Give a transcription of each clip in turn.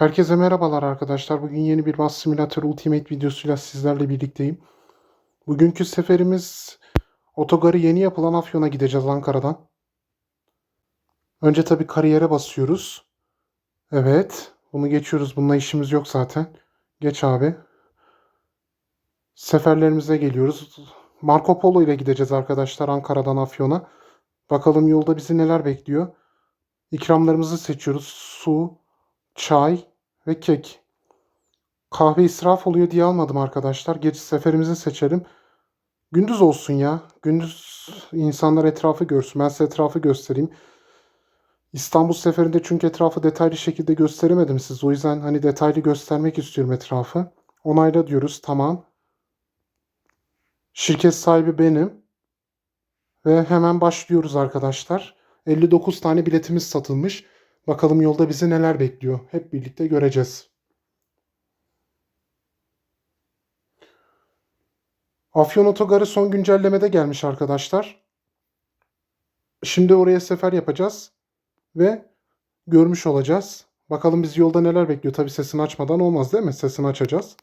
Herkese merhabalar arkadaşlar. Bugün yeni bir Bus Simulator Ultimate videosuyla sizlerle birlikteyim. Bugünkü seferimiz otogarı yeni yapılan Afyon'a gideceğiz Ankara'dan. Önce tabii kariyere basıyoruz. Evet. Bunu geçiyoruz. Bununla işimiz yok zaten. Geç abi. Seferlerimize geliyoruz. Marco Polo ile gideceğiz arkadaşlar Ankara'dan Afyon'a. Bakalım yolda bizi neler bekliyor. İkramlarımızı seçiyoruz. Su, çay ve kek. Kahve israf oluyor diye almadım arkadaşlar. Geç seferimizi seçelim. Gündüz olsun ya. Gündüz insanlar etrafı görsün. Ben size etrafı göstereyim. İstanbul seferinde çünkü etrafı detaylı şekilde gösteremedim siz. O yüzden hani detaylı göstermek istiyorum etrafı. Onayla diyoruz. Tamam. Şirket sahibi benim. Ve hemen başlıyoruz arkadaşlar. 59 tane biletimiz satılmış. Bakalım yolda bizi neler bekliyor. Hep birlikte göreceğiz. Afyon Otogarı son güncellemede gelmiş arkadaşlar. Şimdi oraya sefer yapacağız ve görmüş olacağız. Bakalım bizi yolda neler bekliyor. Tabii sesini açmadan olmaz değil mi? Sesini açacağız.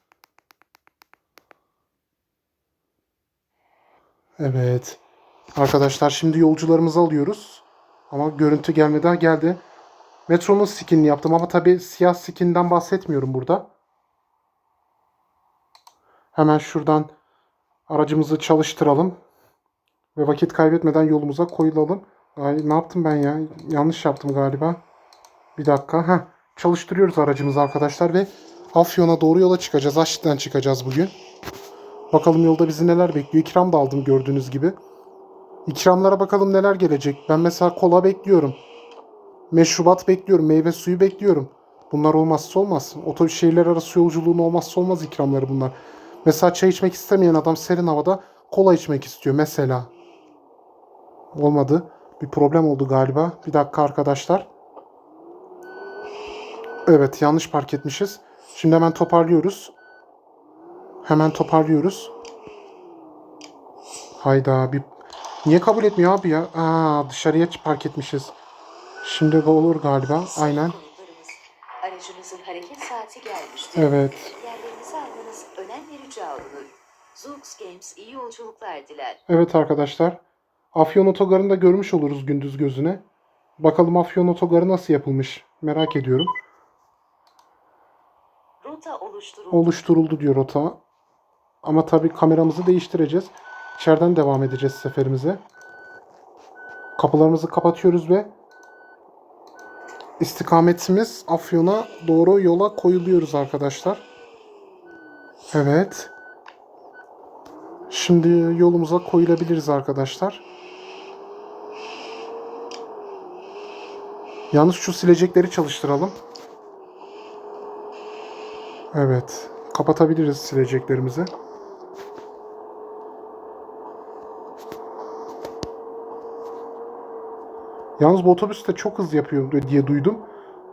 Evet. Arkadaşlar şimdi yolcularımızı alıyoruz. Ama görüntü gelmeden geldi. Metronun skinini yaptım ama tabii siyah skinden bahsetmiyorum burada. Hemen şuradan aracımızı çalıştıralım. Ve vakit kaybetmeden yolumuza koyulalım. Ay, ne yaptım ben ya? Yanlış yaptım galiba. Bir dakika. Heh, çalıştırıyoruz aracımızı arkadaşlar ve Afyon'a doğru yola çıkacağız. Aşçı'dan çıkacağız bugün. Bakalım yolda bizi neler bekliyor. İkram da aldım gördüğünüz gibi. İkramlara bakalım neler gelecek. Ben mesela kola bekliyorum. Meşrubat bekliyorum. Meyve suyu bekliyorum. Bunlar olmazsa olmaz. Otobüs şehirler arası yolculuğun olmazsa olmaz ikramları bunlar. Mesela çay içmek istemeyen adam serin havada kola içmek istiyor mesela. Olmadı. Bir problem oldu galiba. Bir dakika arkadaşlar. Evet yanlış park etmişiz. Şimdi hemen toparlıyoruz. Hemen toparlıyoruz. Hayda bir Niye kabul etmiyor abi ya? Aa, dışarıya park etmişiz. Şimdi bu olur galiba. Aynen. Aracınızın hareket saati gelmiştir. Evet. Yerlerinizi almanız önemli rica olunur. Zoox Games iyi yolculuklar diler. Evet arkadaşlar. Afyon Otogarı'nda görmüş oluruz gündüz gözüne. Bakalım Afyon Otogarı nasıl yapılmış. Merak ediyorum. Rota oluşturuldu. Oluşturuldu diyor rota. Ama tabii kameramızı değiştireceğiz. İçeriden devam edeceğiz seferimize. Kapılarımızı kapatıyoruz ve istikametimiz Afyon'a doğru yola koyuluyoruz arkadaşlar. Evet. Şimdi yolumuza koyulabiliriz arkadaşlar. Yalnız şu silecekleri çalıştıralım. Evet. Kapatabiliriz sileceklerimizi. Yalnız bu otobüs de çok hız yapıyor diye duydum.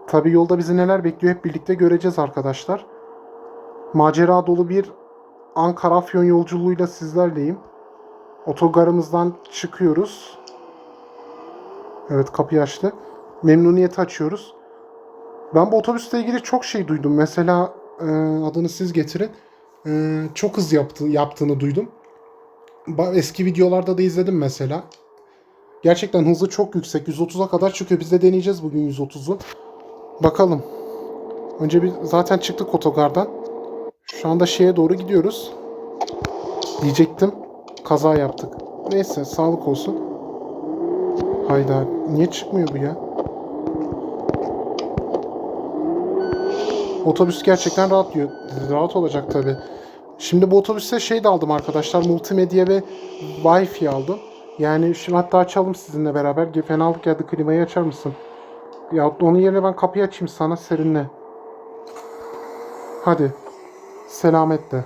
Tabi yolda bizi neler bekliyor hep birlikte göreceğiz arkadaşlar. Macera dolu bir Ankara Afyon yolculuğuyla sizlerleyim. Otogarımızdan çıkıyoruz. Evet kapıyı açtı. Memnuniyeti açıyoruz. Ben bu otobüsle ilgili çok şey duydum. Mesela e, adını siz getirin. E, çok hız yaptı, yaptığını duydum. Eski videolarda da izledim mesela. Gerçekten hızı çok yüksek. 130'a kadar çıkıyor. Biz de deneyeceğiz bugün 130'u. Bakalım. Önce bir zaten çıktık otogardan. Şu anda şeye doğru gidiyoruz. Diyecektim. Kaza yaptık. Neyse sağlık olsun. Hayda. Niye çıkmıyor bu ya? Otobüs gerçekten rahat diyor. Rahat olacak tabi. Şimdi bu otobüste şey de aldım arkadaşlar. Multimedya ve Wi-Fi aldım. Yani şimdi hatta açalım sizinle beraber. Fenalık geldi klimayı açar mısın? Ya onun yerine ben kapıyı açayım sana serinle. Hadi. Selametle.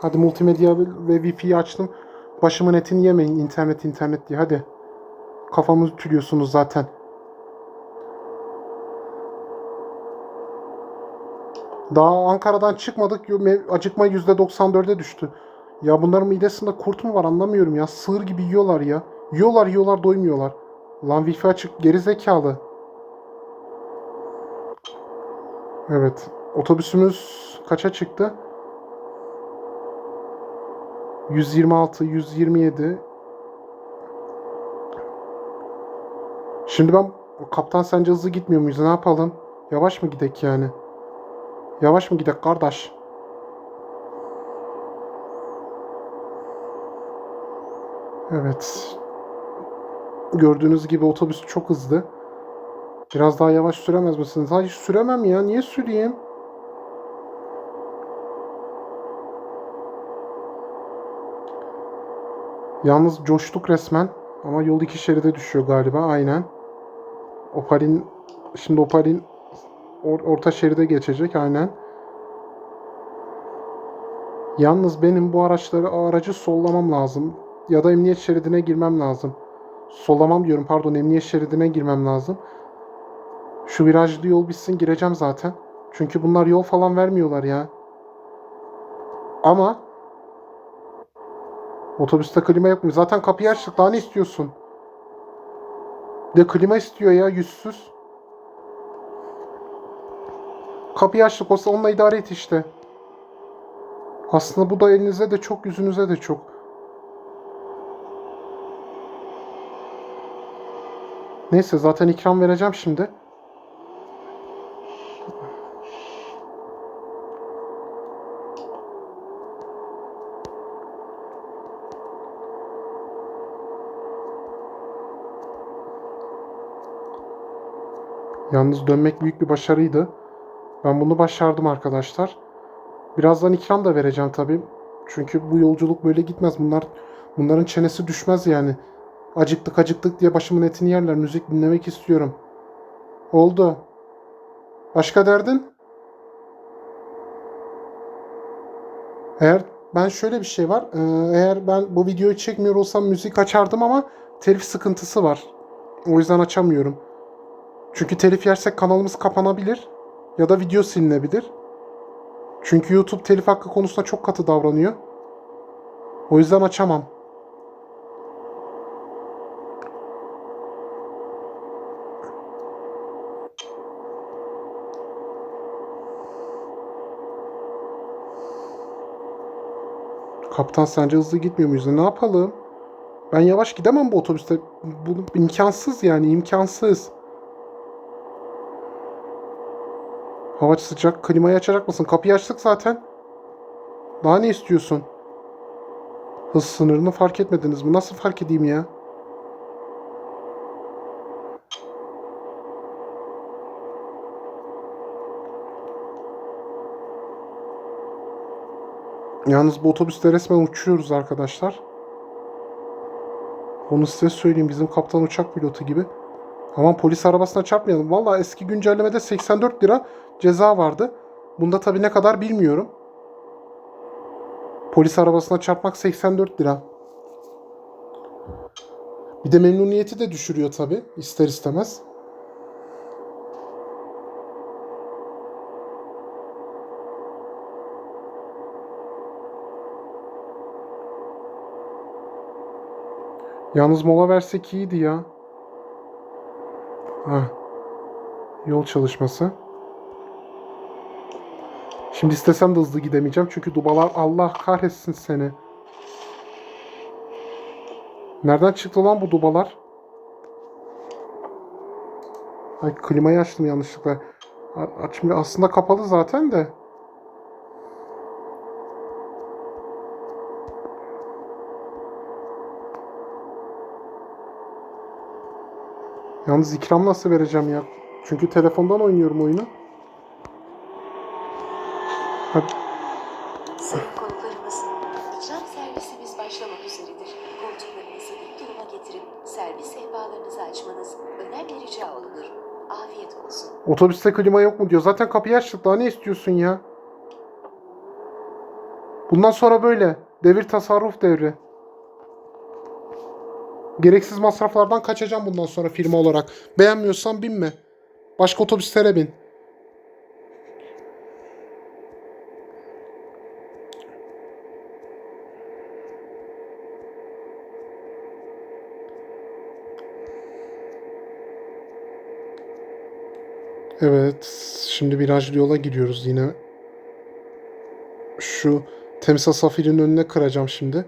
Hadi multimedya ve Wi-Fi'yi açtım. Başımın etini yemeyin internet internet diye hadi. Kafamı ütülüyorsunuz zaten. Daha Ankara'dan çıkmadık. Acıkma %94'e düştü. Ya bunların midesinde kurt mu var anlamıyorum ya. Sığır gibi yiyorlar ya. Yiyorlar yiyorlar doymuyorlar. Lan wifi açık geri zekalı. Evet. Otobüsümüz kaça çıktı? 126, 127. Şimdi ben kaptan sence hızlı gitmiyor muyuz? Ne yapalım? Yavaş mı gidek yani? Yavaş mı gidek kardeş? Evet. Gördüğünüz gibi otobüs çok hızlı. Biraz daha yavaş süremez misiniz? Hayır süremem ya. Niye süreyim? Yalnız coştuk resmen. Ama yol iki şeride düşüyor galiba. Aynen. Opal'in şimdi Opal'in or- orta şeride geçecek. Aynen. Yalnız benim bu araçları aracı sollamam lazım. Ya da emniyet şeridine girmem lazım. Sollamam diyorum pardon emniyet şeridine girmem lazım. Şu virajlı yol bitsin gireceğim zaten. Çünkü bunlar yol falan vermiyorlar ya. Ama otobüste klima mu? Zaten kapıyı açtık. Daha ne istiyorsun? De klima istiyor ya yüzsüz. Kapıyı açtık olsa onunla idare et işte. Aslında bu da elinize de çok yüzünüze de çok. Neyse zaten ikram vereceğim şimdi. Yalnız dönmek büyük bir başarıydı. Ben bunu başardım arkadaşlar. Birazdan ikram da vereceğim tabii. Çünkü bu yolculuk böyle gitmez. Bunlar bunların çenesi düşmez yani. Acıktık acıktık diye başımın etini yerler. Müzik dinlemek istiyorum. Oldu. Başka derdin? Eğer ben şöyle bir şey var. Eğer ben bu videoyu çekmiyor olsam müzik açardım ama telif sıkıntısı var. O yüzden açamıyorum. Çünkü telif yersek kanalımız kapanabilir ya da video silinebilir. Çünkü YouTube telif hakkı konusunda çok katı davranıyor. O yüzden açamam. Kaptan sence hızlı gitmiyor muyuz? Ne yapalım? Ben yavaş gidemem bu otobüste. Bu imkansız yani imkansız. Hava sıcak. Klimayı açacak mısın? Kapıyı açtık zaten. Daha ne istiyorsun? Hız sınırını fark etmediniz mi? Nasıl fark edeyim ya? Yalnız bu otobüste resmen uçuyoruz arkadaşlar. Onu size söyleyeyim. Bizim kaptan uçak pilotu gibi. Aman polis arabasına çarpmayalım. Valla eski güncellemede 84 lira ceza vardı. Bunda tabii ne kadar bilmiyorum. Polis arabasına çarpmak 84 lira. Bir de memnuniyeti de düşürüyor tabii ister istemez. Yalnız mola versek iyiydi ya. Ha. Yol çalışması. Şimdi istesem de hızlı gidemeyeceğim. Çünkü dubalar Allah kahretsin seni. Nereden çıktı lan bu dubalar? Ay klimayı açtım yanlışlıkla. Açmıyor. Aslında kapalı zaten de. Yalnız ikram nasıl vereceğim ya? Çünkü telefondan oynuyorum oyunu. Ha, Sayın konuklarımız, ikram servisimiz başlamak üzeredir. Koltuklarınızı dik duruma getirip servis sehpalarınızı açmanız önemli rica olunur. Afiyet olsun. Otobüste klima yok mu diyor. Zaten kapıyı açtık. Daha ne istiyorsun ya? Bundan sonra böyle. Devir tasarruf devri. Gereksiz masraflardan kaçacağım bundan sonra firma olarak. Beğenmiyorsan binme. Başka otobüslere bin. Evet, şimdi virajlı yola giriyoruz yine. Şu Temsa Safir'in önüne kıracağım şimdi.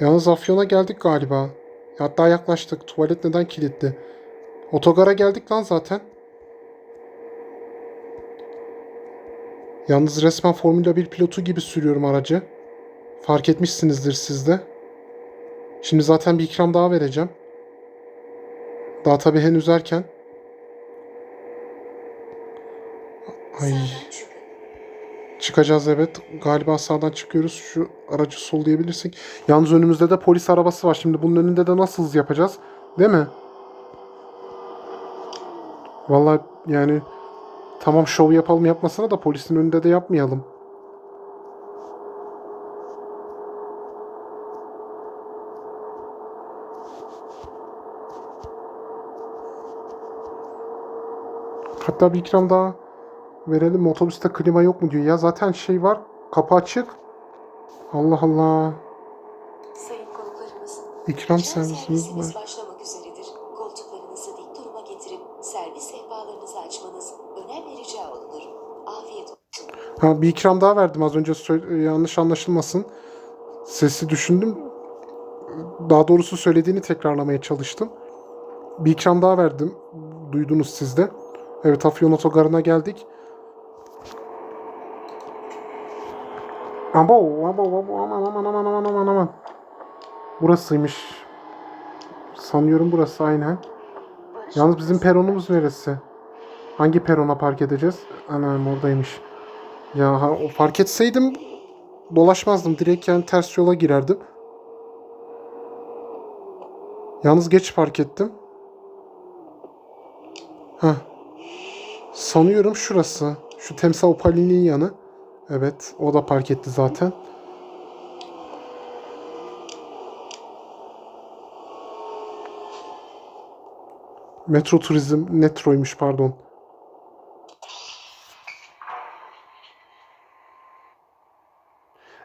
Yalnız Afyon'a geldik galiba. Hatta yaklaştık. Tuvalet neden kilitli? Otogara geldik lan zaten. Yalnız resmen Formula 1 pilotu gibi sürüyorum aracı. Fark etmişsinizdir siz de. Şimdi zaten bir ikram daha vereceğim. Daha tabii henüz erken. Ay. Çıkacağız evet. Galiba sağdan çıkıyoruz. Şu aracı sollayabilirsek. Yalnız önümüzde de polis arabası var. Şimdi bunun önünde de nasıl hız yapacağız? Değil mi? Vallahi yani tamam şov yapalım yapmasına da polisin önünde de yapmayalım. Hatta bir ikram daha verelim. Otobüste klima yok mu diyor. Ya zaten şey var. Kapı açık. Allah Allah. Sayın konuklarımız, İkram servisimiz var. başlamak üzeredir. Koltuklarınızı dik duruma getirip servis sehpalarınızı açmanız önemli rica olunur. Afiyet olsun. Ha bir ikram daha verdim az önce söyle- yanlış anlaşılmasın. Sesi düşündüm. Daha doğrusu söylediğini tekrarlamaya çalıştım. Bir ikram daha verdim. Duydunuz siz de. Evet Afyon Otogarı'na geldik. Abo, abo, abo, aman aman aman aman aman aman. Burasıymış. Sanıyorum burası aynen. Yalnız bizim peronumuz neresi? Hangi perona park edeceğiz? Anam oradaymış. Ya o fark etseydim dolaşmazdım. Direkt yani ters yola girerdim. Yalnız geç park ettim. Heh. Sanıyorum şurası. Şu Temsa Opali'nin yanı. Evet. O da park etti zaten. Metro Turizm Netro'ymuş pardon.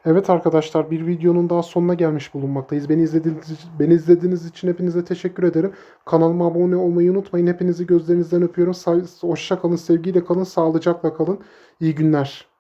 Evet arkadaşlar bir videonun daha sonuna gelmiş bulunmaktayız. Beni izlediğiniz, beni izlediğiniz için hepinize teşekkür ederim. Kanalıma abone olmayı unutmayın. Hepinizi gözlerinizden öpüyorum. Hoşça kalın, sevgiyle kalın, sağlıcakla kalın. İyi günler.